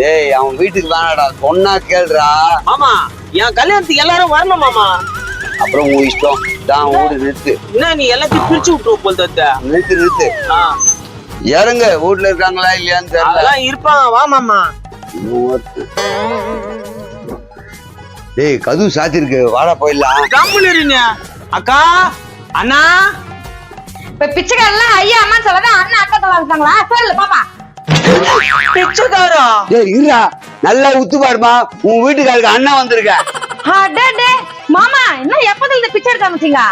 டேய் அவன் வீட்டுக்கு வேணாடா சொன்னா கேளுடா. மாமா என் கல்யாணத்துக்கு எல்லாரும் வரணும் மாமா. அப்புறம் உன் இஷ்டம். தான் வீடு நிறுத்து. என்ன நீ எல்லாத்தையும் பிரிச்சு விட்டுருவோம் போல் தத்த நிறுத்து நிறுத்து. ஆ, இறங்க. வீட்டுல இருக்காங்களா இல்லையான்னு தெரியல. அதெல்லாம் இருப்பாங்க. வா மாமா. டேய் கதவு சாத்திருக்கு. வாடா போயிடலாம். இருங்க. அக்கா அண்ணா. இப்ப பிச்சைக்காரெல்லாம் ஐயா அம்மா சொல்லாத அண்ணன் அக்கா சொல்ல இருக்காங்களா சொல்லு பாப்பா. பிச்சைக்காரா டேய் இருடா. நல்லா உத்து பாருமா. உன் வீட்டுக்காருக்கு அண்ணன் வந்திருக்க. அடடே மாமா என்ன எப்போதும் இந்த பிச்சை எடுக்க ஆரம்பிச்சீங்க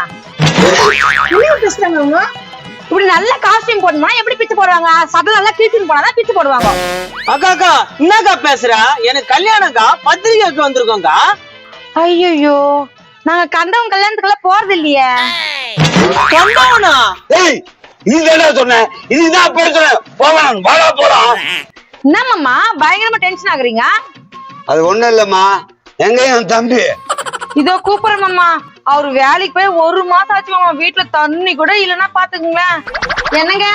இப்படி நல்ல காஸ்டியூம் போடணுமா? எப்படி பிச்சை போடுவாங்க சட்டை நல்லா கிழிச்சுன்னு போனா பிச்சை போடுவாங்க. அக்கா அக்கா என்னக்கா பேசுற? எனக்கு கல்யாணம்க்கா பத்திரிக்கைக்கு வந்திருக்கோங்க்கா ஐயோ நாங்க கண்டவங்க கல்யாணத்துக்குலாம் போறது இல்லையே கொண்டவனா இதுதானே சொன்னேன்? இதுதான் போகலாம் போலாம். மாமா பயங்கரமா டென்ஷன் ஆகுறீங்க? அது ஒண்ணும் இல்லம்மா. எங்க என் தம்பி? இதோ கூப்பிடுறேன் மாமா. அவர் வேலைக்கு போய் ஒரு மாசம் ஆச்சு மாமா. வீட்டுல தண்ணி கூட இல்லைன்னா பாத்துக்குங்களேன். என்னங்க?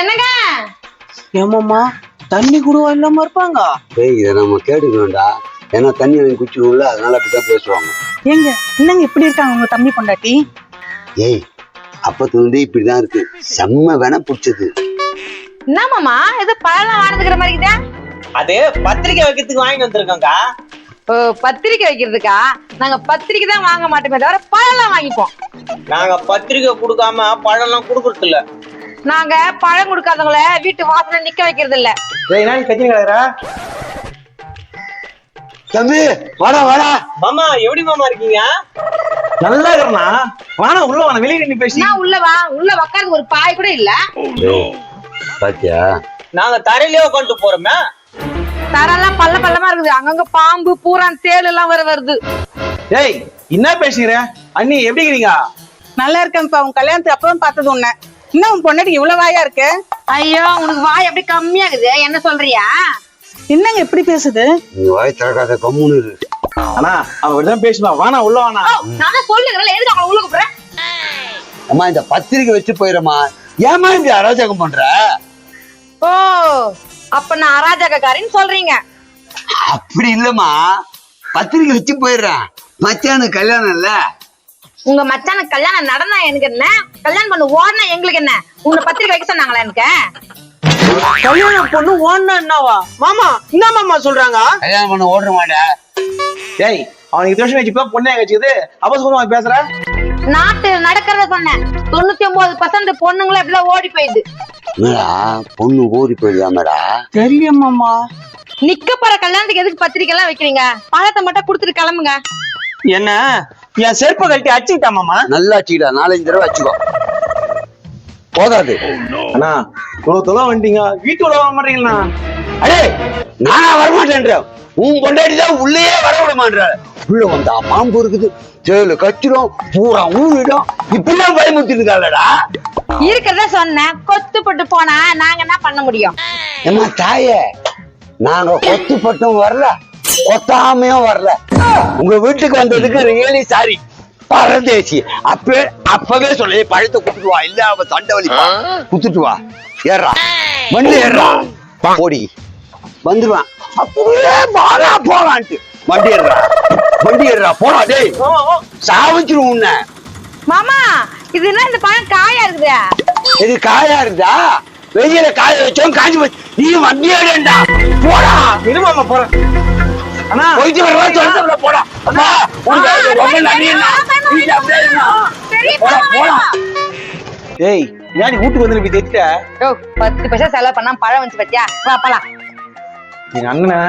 என்னங்க? ஏமாம்மா தண்ணி கூட இல்லாம இருப்பாங்க. டேய் இதை நம்ம கேட்டுக்கணும்டா ஏன்னா தண்ணி வாங்கி குடிச்சுக்கணும்ல அதனால அப்படிதான் பேசுவாங்க. ஏங்க என்னங்க இப்படி இருக்காங்க உங்க தம்பி பொண்டாட்டி? ஏய் அப்பத்துல இருந்தே இப்படிதான் இருக்கு. செம்ம வேணா பிடிச்சது. என்ன மாமா? ஏதோ பழம் வாழ்ந்துக்கிற மாதிரி இருக்குதா. அது பத்திரிக்கை வைக்கிறதுக்கு வாங்கிட்டு வந்திருக்கோங்க்கா ஓ பத்திரிக்கை வைக்கிறதுக்கா? நாங்க பத்திரிக்கை தான் வாங்க மாட்டோமே தவிர பழம்லாம் வாங்கிப்போம். நாங்க பத்திரிக்கை கொடுக்காம பழம்லாம் கொடுக்கறது இல்ல நாங்க பழம் கொடுக்காதவங்கள வீட்டு வாசல்ல நிக்க வைக்கிறது இல்ல கத்திரி தம்பி வாடா வாடா. மாமா எப்படி மாமா இருக்கீங்க? நல்லா இருக்கா வாணா உள்ள வாணா வெளியே நின்னு பேசி. நான் உள்ள வா உள்ள உக்காந்து ஒரு பாய் கூட இல்ல. பாத்தியா? நாங்க தரையிலே உட்காந்து போறோமே. தரெல்லாம் பல்ல பல்லமா இருக்குது. அங்கங்க பாம்பு பூரான் தேள் எல்லாம் வர வருது. டேய் என்ன பேசுறீங்க? அண்ணி எப்படி இருக்கீங்க? நல்லா இருக்கேன்ப்பா. உன் கல்யாணத்துக்கு அப்புறம் பார்த்தது உன்ன இன்னும் உன் பொண்டாட்டி இவ்வளவு வாயா இருக்கு? ஐயோ உனக்கு வாய் அப்படி கம்மியாகுது? என்ன சொல்றியா? என்னங்க இப்படி பேசுது? நீ வாய் திறக்காத கம்முன்னு இரு. அவன் இப்படிதான் பேசுவான் வாணா உள்ள வாணா. நான் சொல்லுங்க எதுக்கு அவங்களை உள்ள கூப்பிடுறேன் அம்மா இந்த பத்திரிக்கை வச்சு போயிடமா ஏமா இந்த அராஜகம் பண்ற? ஓ அப்ப நான் அராஜகக்காரின்னு சொல்றீங்க. அப்படி இல்லம்மா. பத்திரிக்கை வச்சு போயிடுறேன். மச்சானு கல்யாணம் இல்ல. உங்க மச்சானுக்கு கல்யாணம் நடந்தா எனக்கு என்ன? கல்யாணம் பண்ண ஓடனா எங்களுக்கு என்ன? உன்னை பத்திரிக்கை வைக்க சொன்னாங்களா எனக்கு? கல்யாணம் பொண்ணு ஓடனா என்னவா? மாமா என்ன மாமா சொல்றாங்க? கல்யாணம் பண்ண ஓடுற மாட்டா டேய் அவனுக்கு இத்தனை வருஷம் வச்சுப்பா பொண்ணே வச்சுக்குது? அப்ப சொல்லுவா பேசுற? நாட்டு நடக்கிறத சொன்னேன். தொண்ணூத்தி ஒன்பது பர்சன்ட் பொண்ணுங்களும் எப்படிதான் ஓடி போயிடுது. என்னடா பொண்ணு ஓடி போயிடலாமடா தெரியல மாமா. நிக்க போற கல்யாணத்துக்கு எதுக்கு பத்திரிக்கை எல்லாம் வைக்கிறீங்க? பழத்தை மட்டும் கொடுத்துட்டு கிளம்புங்க. என்ன? என் செருப்பை கழட்டி அடிச்சுக்கிட்டா மாமா? நல்லா வச்சுக்கிடா நாலஞ்சு தடவை வச்சுக்கோ போதாது அண்ணா இவ்வளவு தொலை வந்துட்டீங்க வீட்டு உள்ள வர மாட்டீங்களா? அடே நானா வரமாட்டேன்றேன் உன் கொண்டாடி தான் உள்ளேயே வர விட மாட்டேற உள்ள வந்தா பாம்பு இருக்குது. சேலு கச்சிரும் பூரா ஊழிடும் இப்படிலாம் பயமுறுத்தி இருக்காளடா. இருக்கிறத சொன்னேன். கொத்துப்பட்டு போனா நாங்க என்ன பண்ண முடியும்? ஏம்மா தாயே நாங்க கொத்துப்பட்டும் வரல. கொத்தாமையும் வரல. உங்க வீட்டுக்கு வந்ததுக்கு ரியலி சாரி பரதேசி அப்ப அப்பவே சொல்லி பழத்தை குத்துட்டு வா. இல்ல அவ சண்டை வலிப்பா. குத்துட்டு வா. ஏறா. வண்டி ஏறா. போடி வந்துருவான். அப்படியே பாலா போலான்ட்டு வண்டி ஏறா வண்டி ஏறா போடா டேய். சாவிச்சிரும் உன்னை. மாமா இது என்ன இந்த பழம் காயா இருக்குதா? இது காயா இருந்தா வெயில காய வச்சோம் காஞ்சி போச்சு. நீ வண்டி ஏறேன்டா போடா. இரு மாமா போறேன். போயிட்டு வரவா சொல்லிட்டு போடா அம்மா உன் வேலை ரொம்ப நன்றிண்ணா. நீ அப்படியே. போடா, போடா. டேய் ஏன் வீட்டுக்கு வந்து இப்படி தெரிட்ட ஓ பத்து பைசா செலவு பண்ணா பழம் வந்து பத்தியா வா போலாம் எங்க அண்ணனை